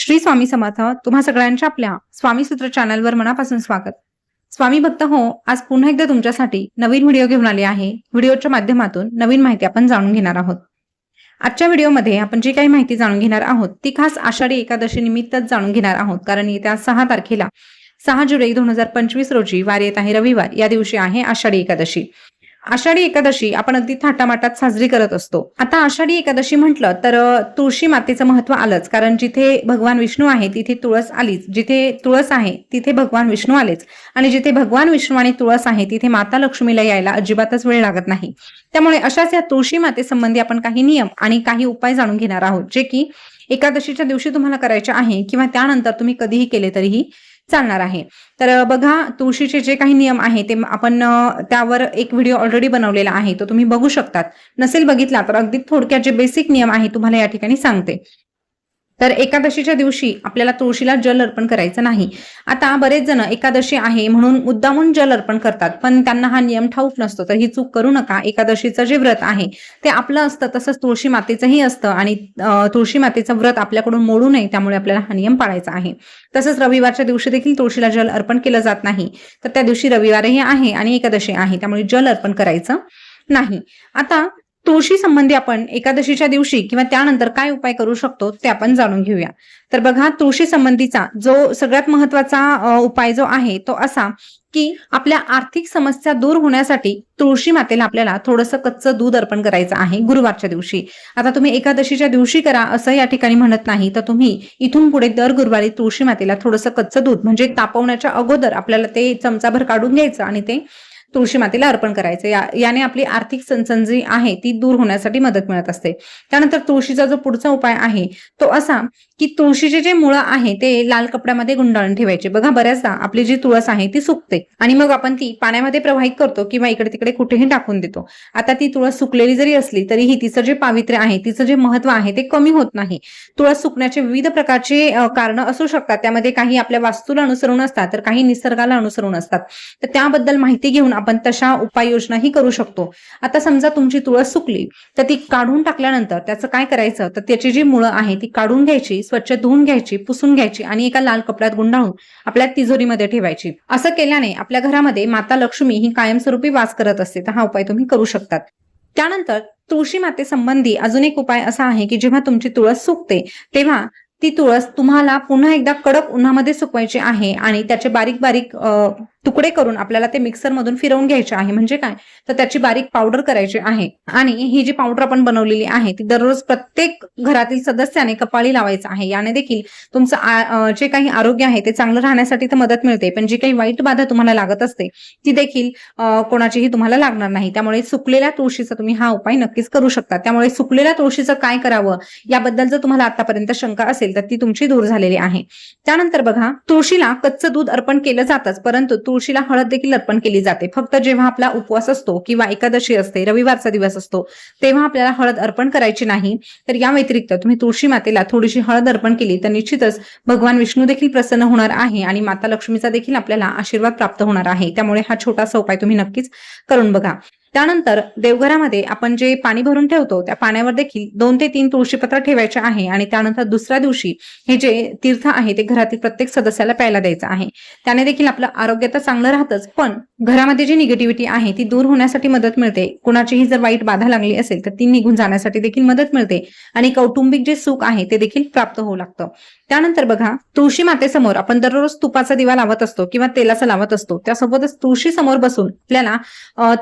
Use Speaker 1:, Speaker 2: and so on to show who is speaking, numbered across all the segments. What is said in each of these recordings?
Speaker 1: श्री स्वामी समर्थ तुम्हा सगळ्यांच्या आपल्या स्वामी सूत्र चॅनलवर मनापासून स्वागत. स्वामी भक्त हो आज पुन्हा एकदा तुमच्यासाठी नवीन व्हिडिओ घेऊन आले आहे. व्हिडिओच्या माध्यमातून नवीन माहिती आपण जाणून घेणार आहोत. आजच्या व्हिडिओमध्ये आपण जी काही माहिती जाणून घेणार आहोत ती खास आषाढी एकादशी निमित्तच जाणून घेणार आहोत. कारण येत्या सहा तारखेला सहा जुलै दोन हजार पंचवीस रोजी वार येत आहे रविवार. या दिवशी आहे आषाढी एकादशी. आषाढी एकादशी आपण अगदी थाटामाटात साजरी करत असतो. आता आषाढी एकादशी म्हटलं तर तुळशी मातेचं महत्त्व आलंच. कारण जिथे भगवान विष्णू आहे तिथे तुळस आलीच. जिथे तुळस आहे तिथे भगवान विष्णू आलेच. आणि जिथे भगवान विष्णू आणि तुळस आहे तिथे माता लक्ष्मीला यायला अजिबातच वेळ लागत नाही. त्यामुळे अशाच या तुळशी मातेसंबंधी आपण काही नियम आणि काही उपाय जाणून घेणार आहोत. जे की एकादशीच्या दिवशी तुम्हाला करायचे आहे किंवा त्यानंतर तुम्ही कधीही केले तरीही चालणार आहे. तर बघा तुळशीचे जे काही नियम आहे ते आपण त्यावर एक व्हिडिओ ऑलरेडी बनवलेला आहे तो तुम्ही बघू शकतात. नसेल बघितला तर अगदी थोडक्यात जे बेसिक नियम आहे तुम्हाला या ठिकाणी सांगते. तर एकादशीच्या दिवशी आपल्याला तुळशीला जल अर्पण करायचं नाही. आता बरेच जण एकादशी आहे म्हणून मुद्दामून जल अर्पण करतात पण त्यांना हा नियम ठाऊक नसतो तर ही चूक करू नका. एकादशीचं जे व्रत आहे ते आपलं असतं तसंच तुळशी मातेचंही असतं आणि तुळशी मातेचं व्रत आपल्याकडून मोडू नये त्यामुळे आपल्याला हा नियम पाळायचा आहे. तसंच रविवारच्या दिवशी देखील तुळशीला जल अर्पण केलं जात नाही. तर त्या दिवशी रविवारही आहे आणि एकादशी आहे त्यामुळे जल अर्पण करायचं नाही. आता तुळशी संबंधी आपण एकादशीच्या दिवशी किंवा त्यानंतर काय उपाय करू शकतो ते आपण जाणून घेऊया. तर बघा तुळशी संबंधीचा जो सगळ्यात महत्त्वाचा उपाय जो आहे तो असा की आपल्या आर्थिक समस्या दूर होण्यासाठी तुळशी मातेला आपल्याला थोडंसं कच्चं दूध अर्पण करायचं आहे गुरुवारच्या दिवशी. आता तुम्ही एकादशीच्या दिवशी करा असं या ठिकाणी म्हणत नाही तर तुम्ही इथून पुढे दर गुरुवारी तुळशी मातेला थोडंसं कच्चं दूध म्हणजे तापवण्याच्या अगोदर आपल्याला ते चमचाभर काढून घ्यायचं आणि ते तुळशी मातेला अर्पण करायचं. या याने आपली आर्थिक सणसण जी आहे ती दूर होण्यासाठी मदत मिळत असते. त्यानंतर तुळशीचा जो पुढचा उपाय आहे तो असा की तुळशीचे जे मुळं आहे ते लाल कपड्यामध्ये गुंडाळून ठेवायचे. बघा बऱ्याचदा आपली जी तुळस आहे ती सुकते. आणि मग आपण ती पाण्यामध्ये प्रवाहित करतो किंवा इकडे तिकडे कुठेही टाकून देतो. आता ती तुळस सुकलेली जरी असली तरीही तिचं जे पावित्र्य आहे तिचं जे महत्त्व आहे ते कमी होत नाही. तुळस सुकण्याचे विविध प्रकारचे कारण असू शकतात. त्यामध्ये काही आपल्या वास्तूला अनुसरून असतात तर काही निसर्गाला अनुसरून असतात. तर त्याबद्दल माहिती घेऊन आपण तशा उपाययोजनाही करू शकतो. आता समजा तुमची तुळस सुकली तर ती काढून टाकल्यानंतर त्याचं काय करायचं? तर त्याची जी मुळं आहे ती काढून घ्यायची स्वच्छ धुवून घ्यायची पुसून घ्यायची आणि एका लाल कपड्यात गुंडाळून आपल्या तिजोरीमध्ये ठेवायची. असं केल्याने आपल्या घरामध्ये माता लक्ष्मी ही कायमस्वरूपी वास करत असते. तर हा उपाय तुम्ही करू शकतात. त्यानंतर तुळशी मातेसंबंधी अजून एक उपाय असा आहे की जेव्हा तुमची तुळस सुकते तेव्हा ती तुळस तुम्हाला पुन्हा एकदा कडक उन्हामध्ये सुकवायची आहे आणि त्याचे बारीक बारीक तुकडे करून आपल्याला ते मिक्सर मधून फिरवून घ्यायचे आहे. म्हणजे काय? तर त्याची बारीक पावडर करायची आहे. आणि ही जी पावडर आपण बनवलेली आहे ती दररोज प्रत्येक घरातील सदस्याने कपाळी लावायचं आहे. याने देखील तुमचं जे काही आरोग्य आहे ते चांगलं राहण्यासाठी तर मदत मिळते. पण जी काही वाईट बाधा तुम्हाला लागत असते ती देखील कोणाचीही तुम्हाला लागणार नाही. त्यामुळे सुकलेल्या तुळशीचा तुम्ही हा उपाय नक्कीच करू शकता. त्यामुळे सुकलेल्या तुळशीचं काय करावं याबद्दल जर तुम्हाला आतापर्यंत शंका असेल तर ती तुमची दूर झालेली आहे. त्यानंतर बघा तुळशीला कच्चं दूध अर्पण केलं जातच. परंतु तुळशीला हळद देखील अर्पण केली जाते. फक्त जेव्हा आपला उपवास असतो किंवा एकादशी असते रविवारचा दिवस असतो तेव्हा आपल्याला हळद अर्पण करायची नाही. तर या व्यतिरिक्त तुम्ही तुळशी मातेला थोडीशी हळद अर्पण केली तर निश्चितच भगवान विष्णू देखील प्रसन्न होणार आहे आणि माता लक्ष्मीचा देखील आपल्याला आशीर्वाद प्राप्त होणार आहे. त्यामुळे हा छोटासा उपाय तुम्ही नक्कीच करून बघा. त्यानंतर देवघरामध्ये आपण जे पाणी भरून ठेवतो त्या पाण्यावर देखील दोन ते तीन तुळशीपत्र ठेवायचे आहे आणि त्यानंतर दुसऱ्या दिवशी हे जे तीर्थ आहे ते घरातील प्रत्येक सदस्याला प्यायला द्यायचं आहे. त्याने देखील आपलं आरोग्य तर चांगलं राहतच पण घरामध्ये जी निगेटिव्हिटी आहे ती दूर होण्यासाठी मदत मिळते. कुणाचीही जर वाईट बाधा लागली असेल तर ती निघून जाण्यासाठी देखील मदत मिळते आणि कौटुंबिक जे सुख आहे ते देखील प्राप्त होऊ लागतं. त्यानंतर बघा तुळशी मातेसमोर आपण दररोज तुपाचा दिवा लावत असतो किंवा तेलाचा लावत असतो. त्यासोबतच तुळशी समोर बसून आपल्याला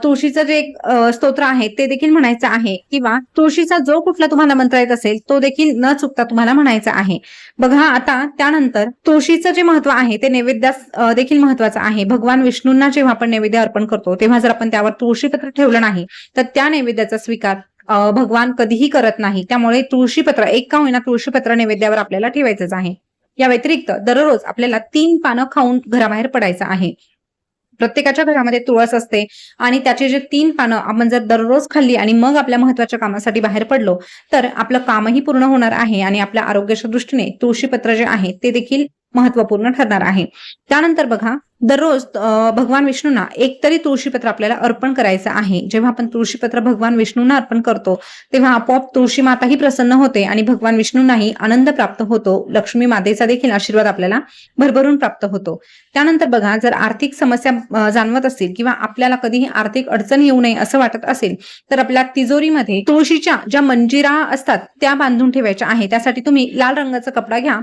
Speaker 1: तुळशीचं जे एक, स्तोत्र आहे ते देखील म्हणायचं आहे. किंवा तुळशीचा जो कुठला तुम्हाला मंत्र येत असेल तो देखील न चुकता तुम्हाला म्हणायचा आहे. बघा आता त्यानंतर तुळशीचं जे महत्त्व आहे ते नैवेद्यास देखील महत्वाचं आहे. भगवान विष्णूंना जेव्हा आपण नैवेद्य अर्पण करतो तेव्हा जर आपण त्यावर तुळशीपत्र ठेवलं नाही तर त्या नैवेद्याचा स्वीकार भगवान कधीही करत नाही. त्यामुळे तुळशीपत्र एक का होईना तुळशीपत्र नैवेद्यावर आपल्याला ठेवायचंच आहे. या व्यतिरिक्त दररोज आपल्याला तीन पानं खाऊन घराबाहेर पडायचं आहे. प्रत्येकाच्या घरामध्ये तुळस असते आणि त्याचे जे तीन पानं आपण जर दररोज खाल्ली आणि मग आपल्या महत्त्वाच्या कामासाठी बाहेर पडलो तर आपलं कामही पूर्ण होणार आहे आणि आपल्या आरोग्याच्या दृष्टीने तुळशीपत्र जे आहे ते देखील महत्त्वपूर्ण ठरणार आहे. त्यानंतर बघा दररोज भगवान विष्णूंना एक तरी तुळशीपत्र आपल्याला अर्पण करायचं आहे. जेव्हा आपण तुळशीपत्र भगवान विष्णूंना अर्पण करतो तेव्हा आपोआप तुळशी माताही प्रसन्न होते आणि भगवान विष्णूंनाही आनंद प्राप्त होतो. लक्ष्मी मातेचा देखील आशीर्वाद आपल्याला भरभरून प्राप्त होतो. त्यानंतर बघा जर आर्थिक समस्या जाणवत असतील किंवा आपल्याला कधीही आर्थिक अडचण येऊ नये असं वाटत असेल तर आपल्या तिजोरीमध्ये तुळशीच्या ज्या मंजिरा असतात त्या बांधून ठेवायच्या आहे त्यासाठी तुम्ही लाल रंगाचा कपडा घ्या.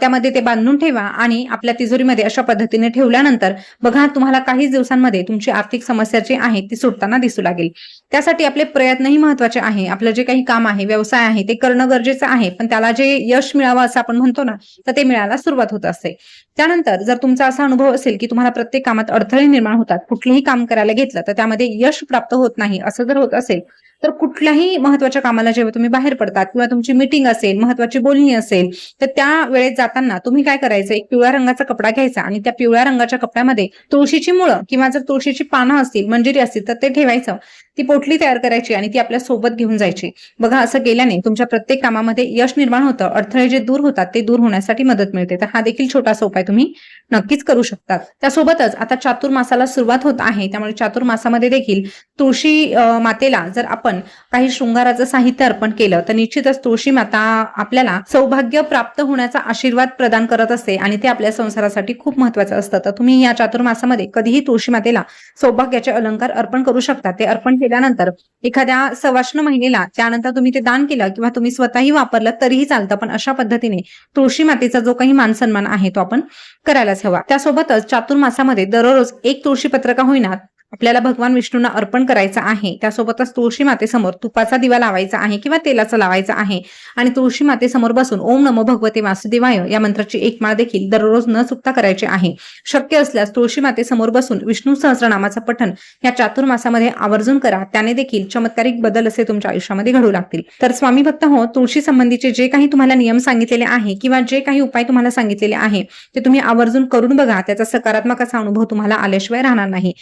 Speaker 1: त्यामध्ये ते बांधून ठेवा आणि आपल्या तिजोरीमध्ये अशा पद्धतीने ठेवल्यानंतर बघा तुम्हाला काहीच दिवसांमध्ये तुमची आर्थिक समस्या जी आहे ती सुटताना दिसू लागेल. त्यासाठी आपले प्रयत्नही महत्त्वाचे आहे. आपलं जे काही काम आहे व्यवसाय आहे ते करणं गरजेचं आहे. पण त्याला जे यश मिळावं असं आपण म्हणतो ना तर ते मिळायला सुरुवात होत असते. त्यानंतर जर तुमचा असा अनुभव असेल की तुम्हाला प्रत्येक कामात अडथळे निर्माण होतात कुठलेही काम करायला घेतलं तर त्यामध्ये यश प्राप्त होत नाही असं जर होत असेल तर कुठल्याही महत्त्वाच्या कामाला जेव्हा तुम्ही बाहेर पडतात किंवा तुमची मीटिंग असेल महत्वाची बोलणी असेल तर त्या वेळेत जाताना तुम्ही काय करायचं? एक पिवळ्या रंगाचा कपडा घ्यायचा आणि त्या पिवळ्या रंगाच्या कपड्यामध्ये तुळशीची मुळं किंवा जर तुळशीची पानं असतील मंजिरी असतील तर ते ठेवायचं. ती पोटली तयार करायची आणि ती आपल्यासोबत घेऊन जायची. बघा असं केल्याने तुमच्या प्रत्येक कामामध्ये यश निर्माण होतं. अडथळे जे दूर होतात ते दूर होण्यासाठी मदत मिळते. तर हा देखील छोटासा उपाय तुम्ही नक्कीच करू शकतात. त्यासोबतच आता चातुर्मासाला सुरुवात होत आहे. त्यामुळे चातुर्मासामध्ये देखील तुळशी मातेला जर आपण काही शृंगाराचं साहित्य अर्पण केलं तर निश्चितच तुळशी माता आपल्याला सौभाग्य प्राप्त होण्याचा आशीर्वाद प्रदान करत असते आणि ते आपल्या संसारासाठी खूप महत्वाचं असतं. तर तुम्ही या चातुर्मासामध्ये कधीही तुळशी मातेला सौभाग्याचे अलंकार अर्पण करू शकता. ते अर्पण केल्यानंतर एखाद्या सवाष्ण महिलेला त्यानंतर तुम्ही ते दान केलं किंवा तुम्ही स्वतःही वापरलं तरीही चालतं. पण अशा पद्धतीने तुळशी मातेचा जो काही मान सन्मान आहे तो आपण करायलाच हवा. त्यासोबतच चातुर्मासामध्ये दररोज एक तुळशी पत्रका होईना आपल्याला भगवान विष्णूंना अर्पण करायचं आहे. त्यासोबतच तुळशी मातेसमोर तुपाचा दिवा लावायचा आहे किंवा तेलाचा लावायचा आहे. आणि तुळशी मातेसमोर बसून ओम नमो भगवते वासुदेवाय या मंत्राची एक माळ देखील दररोज न चुकता करायची आहे. शक्य असल्यास तुळशी मातेसमोर बसून विष्णू सहस्रनामाचं पठण या चातुर्मासामध्ये आवर्जून करा. त्याने देखील चमत्कारिक बदल असे तुमच्या आयुष्यामध्ये घडू लागतील. तर स्वामी भक्त हो तुळशी संबंधीचे जे काही तुम्हाला नियम सांगितलेले आहे किंवा जे काही उपाय तुम्हाला सांगितलेले आहे ते तुम्ही आवर्जून करून बघा. त्याचा सकारात्मक असा अनुभव तुम्हाला आल्याशिवाय राहणार नाही.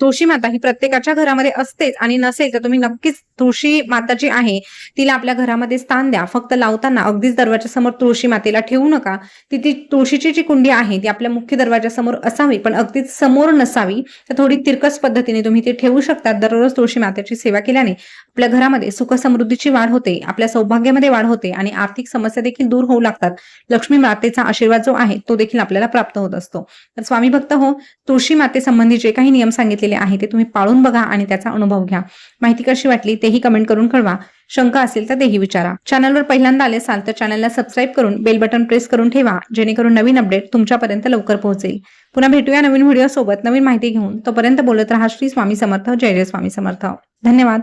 Speaker 1: तुळशी माता ही प्रत्येकाच्या घरामध्ये असतेच आणि नसेल तर तुम्ही नक्कीच तुळशी माता जी आहे तिला आपल्या घरामध्ये स्थान द्या. फक्त लावताना अगदीच दरवाजा समोर तुळशी मातेला ठेवू नका. ती ती तुळशीची जी कुंडी आहे ती आपल्या मुख्य दरवाजासमोर असावी पण अगदीच समोर नसावी तर थोडी तिरकस पद्धतीने तुम्ही ती ठेवू शकता. दररोज तुळशी मातेची सेवा केल्याने आपल्या घरामध्ये सुख समृद्धीची वाढ होते आपल्या सौभाग्यामध्ये वाढ होते आणि आर्थिक समस्या देखील दूर होऊ लागतात. लक्ष्मी मातेचा आशीर्वाद जो आहे तो देखील आपल्याला प्राप्त होत असतो. तर स्वामी भक्त हो तुळशी मातेसंबंधी जे काही नियम सांगितले केले आहे ते तुम्ही पाळून बघा आणि त्याचा अनुभव घ्या. माहिती कशी वाटली तेही कमेंट करून कळवा. शंका असेल तर तेही विचारा. चॅनलवर पहिल्यांदा आले असाल तर चॅनलला सबस्क्राईब करून बेल बटन प्रेस करून ठेवा जेणेकरून नवीन अपडेट तुमच्यापर्यंत लवकर पोहोचेल. पुन्हा भेटूया नवीन व्हिडिओ सोबत नवीन माहिती घेऊन. तोपर्यंत बोलत राहा श्री स्वामी समर्थ जय जय स्वामी समर्थ. धन्यवाद.